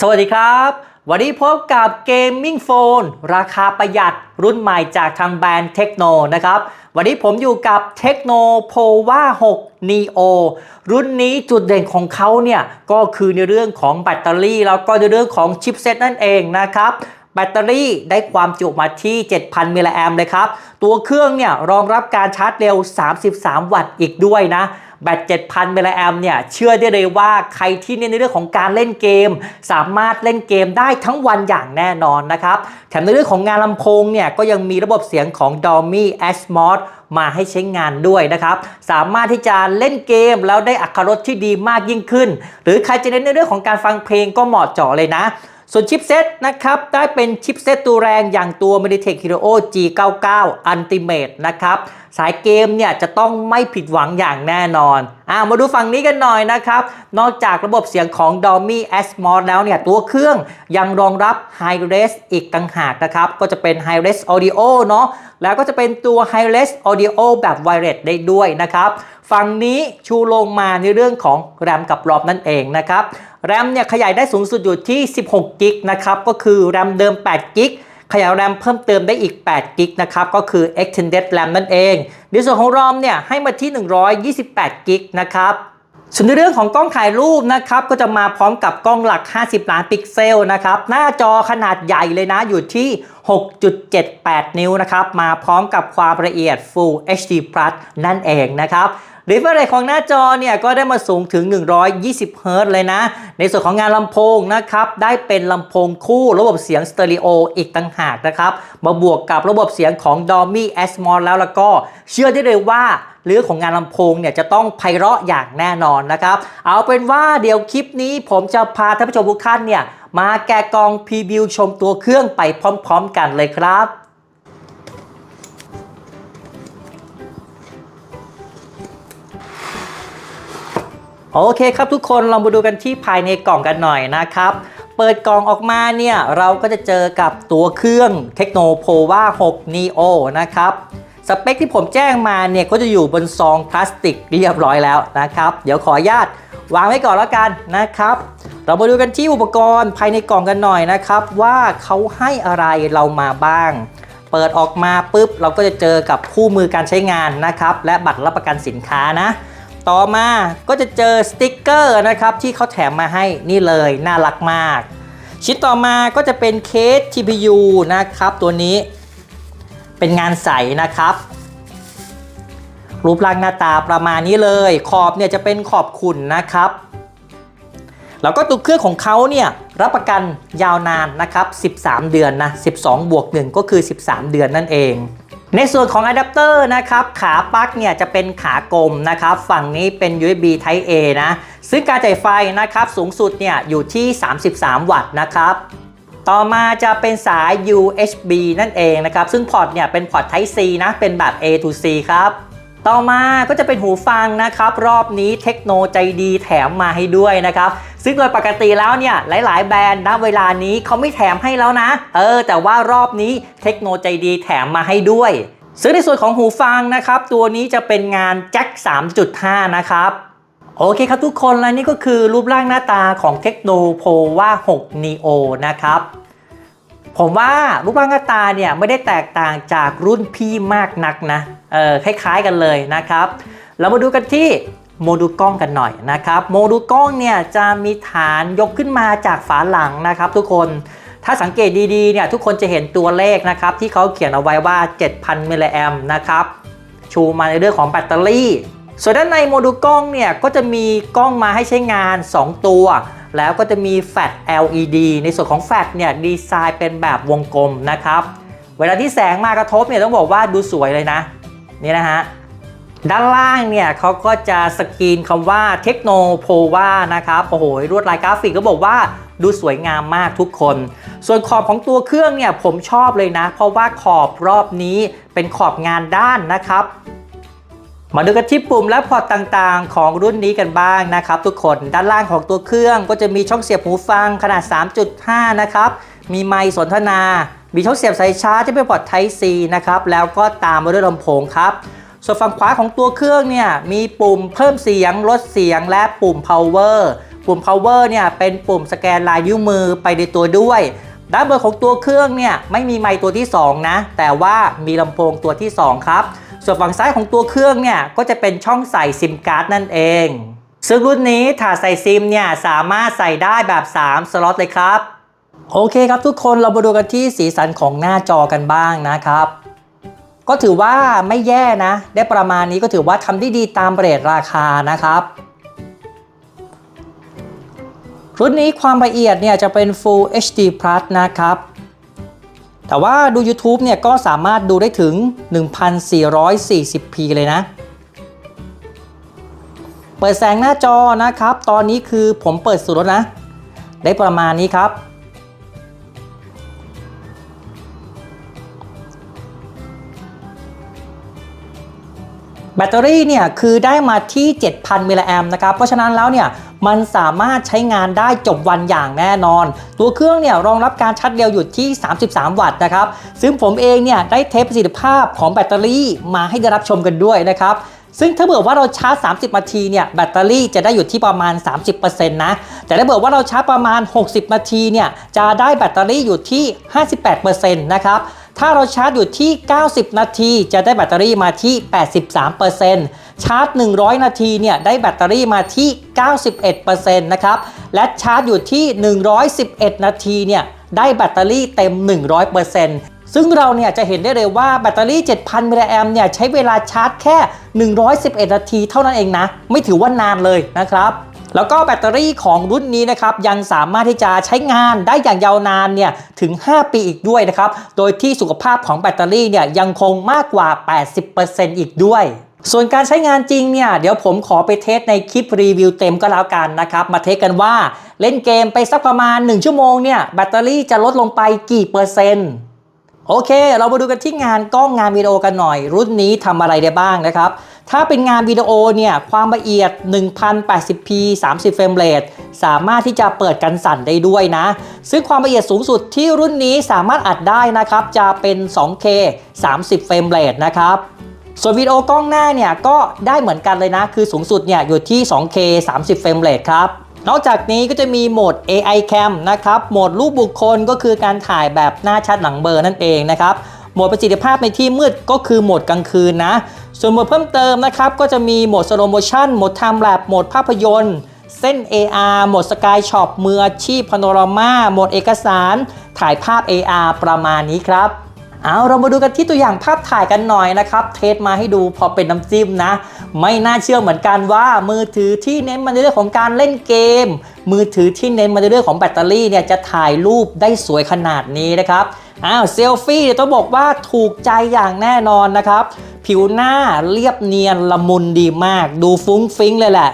สวัสดีครับ วันนี้พบกับ Gaming Phone ราคาประหยัดรุ่นใหม่จากทางแบรนด์เทคโนนะครับ วันนี้ผมอยู่กับ Tecno Pova 6 Neo รุ่นนี้จุดเด่นของเขาเนี่ย ก็คือในเรื่องของแบตเตอรี่ แล้วก็ในเรื่องของชิปเซตนั่นเองนะครับแบตเตอรี่ได้ความจุมาที่ 7,000 มิลลิแอมเลยครับ ตัวเครื่องเนี่ยรองรับการชาร์จเร็ว 33 วัตต์อีกด้วยนะ แบต7,000มิลลิแอมเนี่ยเชื่อได้เลยว่าใครที่เน้นในเรื่องของการเล่นเกม สามารถเล่นเกมได้ทั้งวันอย่างแน่นอนนะครับแถมในเรื่องของงานลำโพงเนี่ยก็ยังมีระบบเสียงของ Dolby Atmos มาให้ใช้งานด้วยนะครับ สามารถที่จะเล่นเกมแล้วได้อัตรรสที่ดีมากยิ่งขึ้น หรือใครจะเน้นในเรื่องของการฟังเพลงก็เหมาะเจาะเลยนะส่วนชิปเซตนะครับ ได้เป็นชิปเซตตัวแรงอย่างตัว Mediatek Helio G99 Ultimate นะครับ สายเกมเนี่ยจะต้องไม่ผิดหวังอย่างแน่นอนอ่ามาดูฝั่งนี้กันหน่อยนะครับ นอกจากระบบเสียงของ Dolby Atmos แล้วเนี่ย ตัวเครื่องยังรองรับ High Res อีกต่างหากนะครับ ก็จะเป็น High Res Audio เนาะแล้วก็จะเป็นตัว High Res Audio แบบ Wireless ได้ด้วยนะครับ ฝั่งนี้ชูลงมาในเรื่องของแรมกับรอบนั่นเองนะครับแรมเนี่ยขยายได้สูงสุดอยู่ที่ 16กิกนะครับก็คือแรมเดิม8กิก ขยายแรมเพิ่มเติมได้อีก8กิกนะครับก็คือ extended RAM นั่นเองในส่วนของ ROM เนี่ยให้มาที่ 128กิกนะครับส่วนในเรื่องของกล้องถ่ายรูปนะครับก็จะมาพร้อมกับกล้องหลัก 50 ล้านพิกเซลนะครับหน้าจอขนาดใหญ่เลยนะอยู่ที่ 6.78 นิ้วนะครับ มาพร้อมกับความละเอียด Full HD Plus นั่นเองนะครับรีเฟรชของหน้าจอเนี่ยก็ได้มาสูงถึง 120เฮิรตเลยนะ ในส่วนของงานลำโพงนะครับ ได้เป็นลำโพงคู่ระบบเสียงสเตอริโออีกต่างหากนะครับ มาบวกกับระบบเสียงของ Dolby Atmos แล้วแล้วก็เชื่อได้เลยว่าเรื่องของงานลำโพงเนี่ยจะต้องไพเราะอย่างแน่นอนนะครับ เอาเป็นว่าเดี๋ยวคลิปนี้ผมจะพาท่านผู้ชมทุกท่านเนี่ย มาแกะกล่องพรีวิวชมตัวเครื่องไปพร้อมๆกันเลยครับโอเคครับทุกคนเรามาดูกันที่ภายในกล่องกันหน่อยนะครับ เปิดกล่องออกมาเนี่ย เราก็จะเจอกับตัวเครื่อง Tecno Pova 6 Neo นะครับ สเปคที่ผมแจ้งมาเนี่ยก็จะอยู่บนซองพลาสติกเรียบร้อยแล้วนะครับ เดี๋ยวขออนุญาตวางไว้ก่อนแล้วกันนะครับ เรามาดูกันที่อุปกรณ์ภายในกล่องกันหน่อยนะครับ ว่าเขาให้อะไรเรามาบ้าง เปิดออกมาปุ๊บเราก็จะเจอกับคู่มือการใช้งานนะครับ และบัตรรับประกันสินค้านะ ต่อมาก็จะเจอสติกเกอร์นะครับที่เขาแถมมาให้นี่เลยน่ารักมาก ชิ้นต่อมาก็จะเป็นเคส TPU นะครับตัวนี้ เป็นงานใสนะครับ รูปร่างหน้าตาประมาณนี้เลย ขอบเนี่ยจะเป็นขอบขุ่นนะครับ แล้วก็ตัวเครื่องของเขาเนี่ยรับประกันยาวนานนะครับ 13 เดือนนะ 12 บวก 1 ก็คือ 13 เดือนนั่นเองในส่วนของอะแดปเตอร์นะครับขาปลั๊กเนี่ยจะเป็นขากลมนะครับ ฝั่งนี้เป็น USB Type A นะ ซึ่งการจ่ายไฟนะครับสูงสุดเนี่ยอยู่ที่ 33 วัตต์นะครับ ต่อมาจะเป็นสาย USB นั่นเองนะครับ ซึ่งพอร์ตเนี่ยเป็นพอร์ต Type C นะ เป็นแบบ A to C ครับ ต่อมาก็จะเป็นหูฟังนะครับ รอบนี้เทคโนใจดีแถมมาให้ด้วยนะครับ ซึ่งโดยปกติแล้วเนี่ยหลาย ๆ แบรนด์ณเวลานี้เขาไม่แถมให้แล้วนะ เออ แต่ว่ารอบนี้เทคโนใจดีแถมมาให้ด้วยซึ่งในส่วนของหูฟังนะครับ ตัวนี้จะเป็นงานแจ็ค3.5 นะครับ โอเคครับทุกคนและนี่ก็คือรูปร่างหน้าตาของเทคโนโพว่า6 Neo นะครับ ผมว่ารูปร่างหน้าตาเนี่ยไม่ได้แตกต่างจากรุ่นพี่มากนักนะ เออคล้ายๆกันเลยนะครับ เรามาดูกันที่โมดูลกล้องกันหน่อยนะครับ โมดูลกล้องเนี่ยจะมีฐานยกขึ้นมาจากฝาหลังนะครับ ทุกคนถ้าสังเกตดีๆเนี่ยทุกคนจะเห็นตัวเลขนะครับที่เขาเขียนเอาไว้ว่า 7,000มิลลิแอมนะครับชูมาในเรื่องของแบตเตอรี่ ส่วนด้านในโมดูลกล้องเนี่ยก็จะมีกล้องมาให้ใช้งาน 2 ตัว แล้วก็จะมีแฟลช LED ในส่วนของแฟลชเนี่ยดีไซน์เป็นแบบวงกลมนะครับ เวลาที่แสงมากระทบเนี่ยต้องบอกว่าดูสวยเลยนะ นี่นะฮะ ด้านล่างเนี่ยเขาก็จะสกรีนคำว่าเทคโนโพวานะครับ โอ้โหรวดลายกราฟิกก็บอกว่าดูสวยงามมากทุกคน ส่วนขอบของตัวเครื่องเนี่ยผมชอบเลยนะ เพราะว่าขอบรอบนี้เป็นขอบงานด้านนะครับ มาดูกันที่ปุ่มและพอร์ตต่างๆ ของรุ่นนี้กันบ้างนะครับทุกคนด้านล่างของตัวเครื่องก็จะมีช่องเสียบหูฟังขนาด 3.5 นะครับ มีไมค์สนทนา มีช่องเสียบสายชาร์จที่เป็นพอร์ต Type C นะครับ แล้วก็ตามมาด้วยลำโพงครับ ส่วนฝั่งขวาของตัวเครื่องเนี่ยมีปุ่มเพิ่มเสียง ลดเสียงและปุ่ม power ปุ่ม power เนี่ยเป็นปุ่มสแกนลายนิ้วมือไปในตัวด้วยด้านบนของตัวเครื่องเนี่ยไม่มีไมค์ตัวที่ 2 นะ แต่ว่ามีลำโพงตัวที่ 2 ครับ ส่วนฝั่งซ้ายของตัวเครื่องเนี่ยก็จะเป็นช่องใส่ซิมการ์ดนั่นเอง ซึ่งรุ่นนี้ถาดใส่ซิมเนี่ยสามารถใส่ได้แบบ 3 สล็อตเลยครับ โอเคครับทุกคนเรามาดูกันที่สีสันของหน้าจอกันบ้างนะครับก็ถือว่าไม่แย่นะ ได้ประมาณนี้ก็ถือว่าทำได้ดีตามเรทราคานะครับ รุ่นนี้ความละเอียดเนี่ยจะเป็น Full HD Plus นะครับ แต่ว่าดู YouTube เนี่ยก็สามารถดูได้ถึง 1440p เลยนะ เปิดแสงหน้าจอนะครับ ตอนนี้คือผมเปิดสุดแล้วนะ ได้ประมาณนี้ครับ แบตเตอรี่เนี่ยคือได้มาที่ 7,000มิลลิแอมนะครับ เพราะฉะนั้นแล้วเนี่ย มันสามารถใช้งานได้จบวันอย่างแน่นอน ตัวเครื่องเนี่ยรองรับการชาร์จเร็วอยู่ที่ 33 วัตต์นะครับซึ่งผมเองเนี่ยได้เทสประสิทธิภาพของแบตเตอรี่มาให้ได้รับชมกันด้วยนะครับซึ่งถ้าเผื่อว่าเราชาร์จ 30 นาทีเนี่ยแบตเตอรี่จะได้อยู่ที่ประมาณ 30%นะ แต่ถ้าเผื่อว่าเราชาร์จประมาณ 60 นาทีเนี่ยจะได้แบตเตอรี่อยู่ที่ 58%นะครับ ถ้าเราชาร์จอยู่ที่ 90 นาทีจะได้แบตเตอรี่มาที่ 83%ชาร์จ 100 นาทีเนี่ยได้แบตเตอรี่มาที่ 91%นะครับและชาร์จอยู่ที่ 111 นาทีเนี่ยได้แบตเตอรี่เต็ม 100%ซึ่งเราเนี่ยจะเห็นได้เลยว่าแบตเตอรี่ 7,000 มิลลิแอมเนี่ยใช้เวลาชาร์จแค่ 111 นาทีเท่านั้นเองนะ ไม่ถือว่านานเลยนะครับ แล้วก็แบตเตอรี่ของรุ่นนี้นะครับยังสามารถที่จะใช้งานได้อย่างยาวนานเนี่ยถึง 5 ปีอีกด้วยนะครับ โดยที่สุขภาพของแบตเตอรี่เนี่ยยังคงมากกว่า 80%อีกด้วยส่วนการใช้งานจริงเนี่ยเดี๋ยวผมขอไปเทสในคลิปรีวิวเต็มก็แล้วกันนะครับ มาเทสกันว่าเล่นเกมไปสักประมาณ 1 ชั่วโมงเนี่ยแบตเตอรี่จะลดลงไปกี่เปอร์เซ็นต์โอเค เรามาดูกันที่งานกล้องงานวิดีโอกันหน่อย รุ่นนี้ทำอะไรได้บ้างนะครับ ถ้าเป็นงานวิดีโอเนี่ยความละเอียด 1080p 30เฟรมเรทสามารถที่จะเปิดกันสั่นได้ด้วยนะ ซึ่งความละเอียดสูงสุดที่รุ่นนี้สามารถอัดได้นะครับ จะเป็น 2K 30เฟรมเรทนะครับส่วนวิดีโอกล้องหน้าเนี่ยก็ได้เหมือนกันเลยนะ คือสูงสุดเนี่ยอยู่ที่ 2K 30เฟรมเรทครับนอกจากนี้ก็จะมีโหมด AI Cam นะครับ โหมดรูปบุคคลก็คือการถ่ายแบบหน้าชัดหลังเบลอนั่นเองนะครับ โหมดประสิทธิภาพในที่มืดก็คือโหมดกลางคืนนะ ส่วนโหมดเพิ่มเติมนะครับ ก็จะมีโหมด Slow Motion โหมด Time Lapse โหมดภาพยนตร์ เส้น AR โหมด Sky Shop มืออาชีพพาโนรามาโหมดเอกสาร ถ่ายภาพ AR ประมาณนี้ครับเอาเรามาดูกันที่ตัวอย่างภาพถ่ายกันหน่อยนะครับ เทสมาให้ดูพอเป็นน้ำจิ้มนะ ไม่น่าเชื่อเหมือนกันว่ามือถือที่เน้นมาในเรื่องของการเล่นเกม มือถือที่เน้นมาในเรื่องของแบตเตอรี่เนี่ยจะถ่ายรูปได้สวยขนาดนี้นะครับอ้าวเซลฟี่ต้องบอกว่าถูกใจอย่างแน่นอนนะครับ ผิวหน้าเรียบเนียนละมุนดีมาก ดูฟุ้งฟิ้งเลยแหละ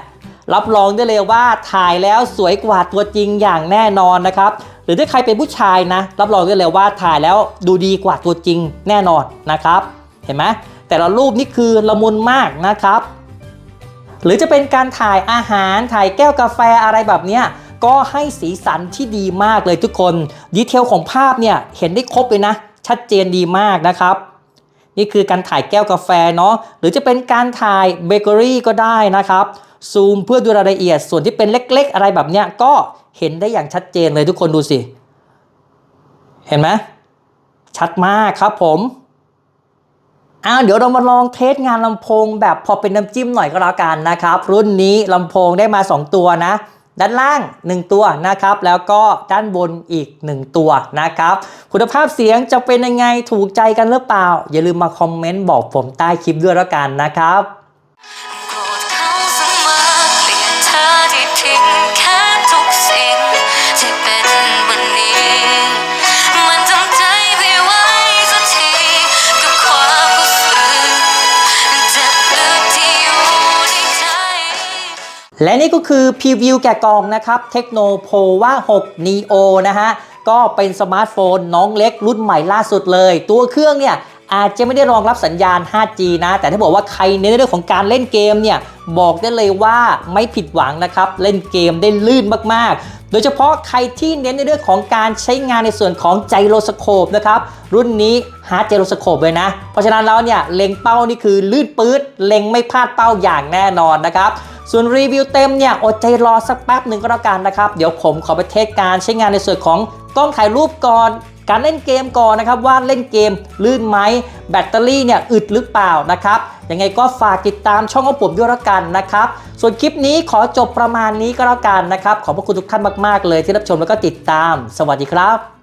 รับรองได้เลยว่าถ่ายแล้วสวยกว่าตัวจริงอย่างแน่นอนนะครับ หรือถ้าใครเป็นผู้ชายนะ รับรองได้เลยว่าถ่ายแล้วดูดีกว่าตัวจริงแน่นอนนะครับ เห็นไหมแต่ละรูปนี่คือละมุนมากนะครับ หรือจะเป็นการถ่ายอาหารถ่ายแก้วกาแฟอะไรแบบเนี้ยก็ให้สีสันที่ดีมากเลยทุกคน ดีเทลของภาพเนี่ยเห็นได้ครบเลยนะ ชัดเจนดีมากนะครับ นี่คือการถ่ายแก้วกาแฟเนาะหรือจะเป็นการถ่ายเบเกอรี่ก็ได้นะครับซูมเพื่อดูรายละเอียดส่วนที่เป็นเล็ก ๆ อะไรแบบเนี้ยก็เห็นได้อย่างชัดเจนเลยทุกคนดูสิ เห็นไหมชัดมากครับผมอ่าเดี๋ยวเรามาลองเทสงานลำโพงแบบพอเป็นน้ำจิ้มหน่อยก็แล้วกันนะครับ รุ่นนี้ลำโพงได้มา 2 ตัวนะ ด้านล่าง 1 ตัวนะครับ แล้วก็ด้านบนอีก 1 ตัวนะครับ คุณภาพเสียงจะเป็นยังไงถูกใจกันหรือเปล่า อย่าลืมมาคอมเมนต์บอกผมใต้คลิปด้วยแล้วกันนะครับ และนี่ก็คือพรีวิวแกะกล่องนะครับ Tecno Pova 6 Neo นะฮะ ก็เป็นสมาร์ทโฟนน้องเล็กรุ่นใหม่ล่าสุดเลย ตัวเครื่องเนี่ยอาจจะไม่ได้รองรับสัญญาณ 5G นะ แต่ถ้าบอกว่าใครเน้นในเรื่องของการเล่นเกมเนี่ย บอกได้เลยว่าไม่ผิดหวังนะครับ เล่นเกมได้ลื่นมาก ๆ โดยเฉพาะใครที่เน้นในเรื่องของการใช้งานในส่วนของไจโรสโคปนะครับ รุ่นนี้ฮาร์ดไจโรสโคปเลยนะ เพราะฉะนั้นแล้วเนี่ยเล็งเป้านี่คือลื่นปื๊ดเล็งไม่พลาดเป้าอย่างแน่นอนนะครับ ส่วนรีวิวเต็มเนี่ยอดใจรอสักแป๊บหนึ่งก็แล้วกันนะครับ เดี๋ยวผมขอไปเทสการใช้งานในส่วนของกล้องถ่ายรูปก่อน การเล่นเกมก่อนนะครับว่าเล่นเกมลื่นไหมแบตเตอรี่เนี่ยอึดหรือเปล่านะครับยังไงก็ฝากติดตามช่องของผมด้วยแล้วกันนะครับ ส่วนคลิปนี้ขอจบประมาณนี้ก็แล้วกันนะครับ ขอบพระคุณทุกท่านมาก ๆ เลยที่รับชมแล้วก็ติดตาม สวัสดีครับ